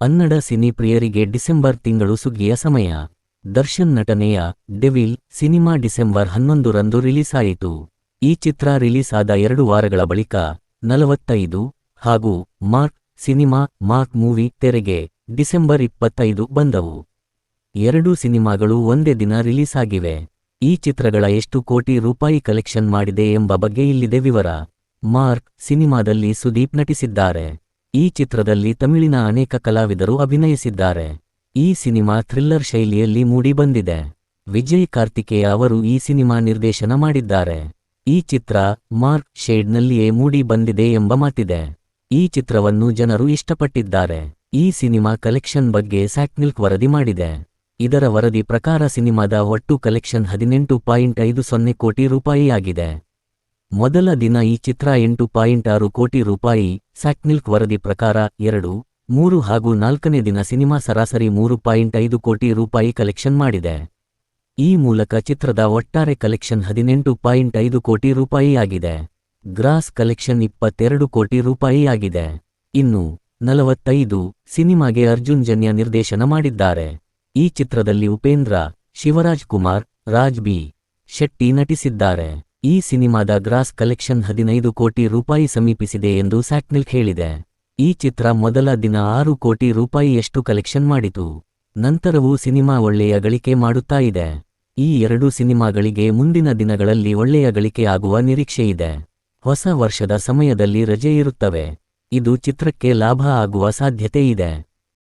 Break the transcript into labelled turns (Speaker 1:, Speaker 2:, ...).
Speaker 1: Kannada cine ಪ್ರಿಯರಿಗೆ December ತಿಂಗಳು ಸುಗ್ಗಿಯ ಸಮಯ. ದರ್ಶನ್ ನಟನೆಯ ಡೆವಿಲ್ ಸಿನಿಮಾ ಡಿಸೆಂಬರ್ ಹನ್ನೊಂದರಂದು ರಿಲೀಸ್ ಆಯಿತು ಈ ಚಿತ್ರ ರಿಲೀಸ್ ಆದ ಎರಡು ವಾರಗಳ ಬಳಿಕ ನಲವತ್ತೈದು ಹಾಗೂ ಮಾರ್ಕ್ ಸಿನಿಮಾ, ಮಾರ್ಕ್ ಮೂವಿ ತೆರೆಗೆ ಡಿಸೆಂಬರ್ ಇಪ್ಪತ್ತೈದು ಬಂದವು. ಎರಡೂ ಸಿನಿಮಾಗಳು ಒಂದೇ ದಿನ ರಿಲೀಸ್ ಆಗಿವೆ ಈ ಚಿತ್ರಗಳ ಎಷ್ಟು ಕೋಟಿ ರೂಪಾಯಿ ಕಲೆಕ್ಷನ್ ಮಾಡಿದೆ ಎಂಬ ಬಗ್ಗೆ ಇಲ್ಲಿದೆ ವಿವರ. ಮಾರ್ಕ್ ಸಿನಿಮಾದಲ್ಲಿ ಸುದೀಪ್ ನಟಿಸಿದ್ದಾರೆ. ಈ ಚಿತ್ರದಲ್ಲಿ ತಮಿಳಿನ ಅನೇಕ ಕಲಾವಿದರು ಅಭಿನಯಿಸಿದ್ದಾರೆ. ಈ ಸಿನಿಮಾ ಥ್ರಿಲ್ಲರ್ ಶೈಲಿಯಲ್ಲಿ ಮೂಡಿಬಂದಿದೆ ವಿಜಯ್ ಕಾರ್ತಿಕೇಯ ಅವರು ಈ ಸಿನಿಮಾ ನಿರ್ದೇಶನ ಮಾಡಿದ್ದಾರೆ. ಈ ಚಿತ್ರ ಮಾರ್ಕ್ ಶೇಡ್ನಲ್ಲಿಯೇ ಮೂಡಿ ಬಂದಿದೆ ಎಂಬ ಮಾತಿದೆ. ಈ ಚಿತ್ರವನ್ನು ಜನರು ಇಷ್ಟಪಟ್ಟಿದ್ದಾರೆ. ಈ ಸಿನಿಮಾ ಕಲೆಕ್ಷನ್ ಬಗ್ಗೆ ಸ್ಯಾಟ್ನಿಲ್ಕ್ ವರದಿ ಮಾಡಿದೆ. ಇದರ ವರದಿ ಪ್ರಕಾರ ಸಿನಿಮಾದ ಒಟ್ಟು ಕಲೆಕ್ಷನ್ ಹದಿನೆಂಟು ಪಾಯಿಂಟ್ ಐದು ಸೊನ್ನೆ ಕೋಟಿ ರೂಪಾಯಿ ಆಗಿದೆ ಮೊದಲ ದಿನ ಈ ಚಿತ್ರ ಎಂಟು ಪಾಯಿಂಟ್ ಆರು ಕೋಟಿ ರೂಪಾಯಿ ಸ್ಯಾಟ್ನಿಲ್ಕ್ ವರದಿ ಪ್ರಕಾರ ಎರಡು, ಮೂರು ಹಾಗೂ ನಾಲ್ಕನೇ ದಿನ ಸಿನಿಮಾ ಸರಾಸರಿ ಮೂರು ಪಾಯಿಂಟ್ ಐದು ಕೋಟಿ ರೂಪಾಯಿ ಕಲೆಕ್ಷನ್ ಮಾಡಿದೆ. ಈ ಮೂಲಕ ಚಿತ್ರದ ಒಟ್ಟಾರೆ ಕಲೆಕ್ಷನ್ ಹದಿನೆಂಟು ಪಾಯಿಂಟ್ ಐದು ಕೋಟಿ ರೂಪಾಯಿ ಆಗಿದೆ. ಗ್ರಾಸ್ ಕಲೆಕ್ಷನ್ ಇಪ್ಪತ್ತೆರಡು ಕೋಟಿ ರೂಪಾಯಿ ಆಗಿದೆ. ಇನ್ನು ನಲವತ್ತೈದು ಸಿನಿಮಾಗೆ ಅರ್ಜುನ್ ಜನ್ಯ ನಿರ್ದೇಶನ ಮಾಡಿದ್ದಾರೆ. ಈ ಚಿತ್ರದಲ್ಲಿ ಉಪೇಂದ್ರ, ಶಿವರಾಜ್ ಕುಮಾರ್, ರಾಜ್ ಬಿ, ಶೆಟ್ಟಿ ನಟಿಸಿದ್ದಾರೆ. ಈ ಸಿನಿಮಾದ ಗ್ರಾಸ್ ಕಲೆಕ್ಷನ್ ಹದಿನೈದು ಕೋಟಿ ರೂಪಾಯಿ ಸಮೀಪಿಸಿದೆ ಎಂದು ಸ್ಯಾಟ್ನಿಲ್ಕ್ ಹೇಳಿದೆ. ಈ ಚಿತ್ರ ಮೊದಲ ದಿನ ಆರು ಕೋಟಿ ರೂಪಾಯಿಯಷ್ಟು ಕಲೆಕ್ಷನ್ ಮಾಡಿತು. ನಂತರವೂ ಸಿನಿಮಾ ಒಳ್ಳೆಯ ಗಳಿಕೆ ಮಾಡುತ್ತಾ ಇದೆ. ಈ ಎರಡೂ ಸಿನಿಮಾಗಳಿಗೆ ಮುಂದಿನ ದಿನಗಳಲ್ಲಿ ಒಳ್ಳೆಯ ಗಳಿಕೆಯಾಗುವ ನಿರೀಕ್ಷೆಯಿದೆ ಹೊಸ ವರ್ಷದ ಸಮಯದಲ್ಲಿ ರಜೆ ಇರುತ್ತವೆ. ಇದು ಚಿತ್ರಕ್ಕೆ ಲಾಭ ಆಗುವ ಸಾಧ್ಯತೆ ಇದೆ.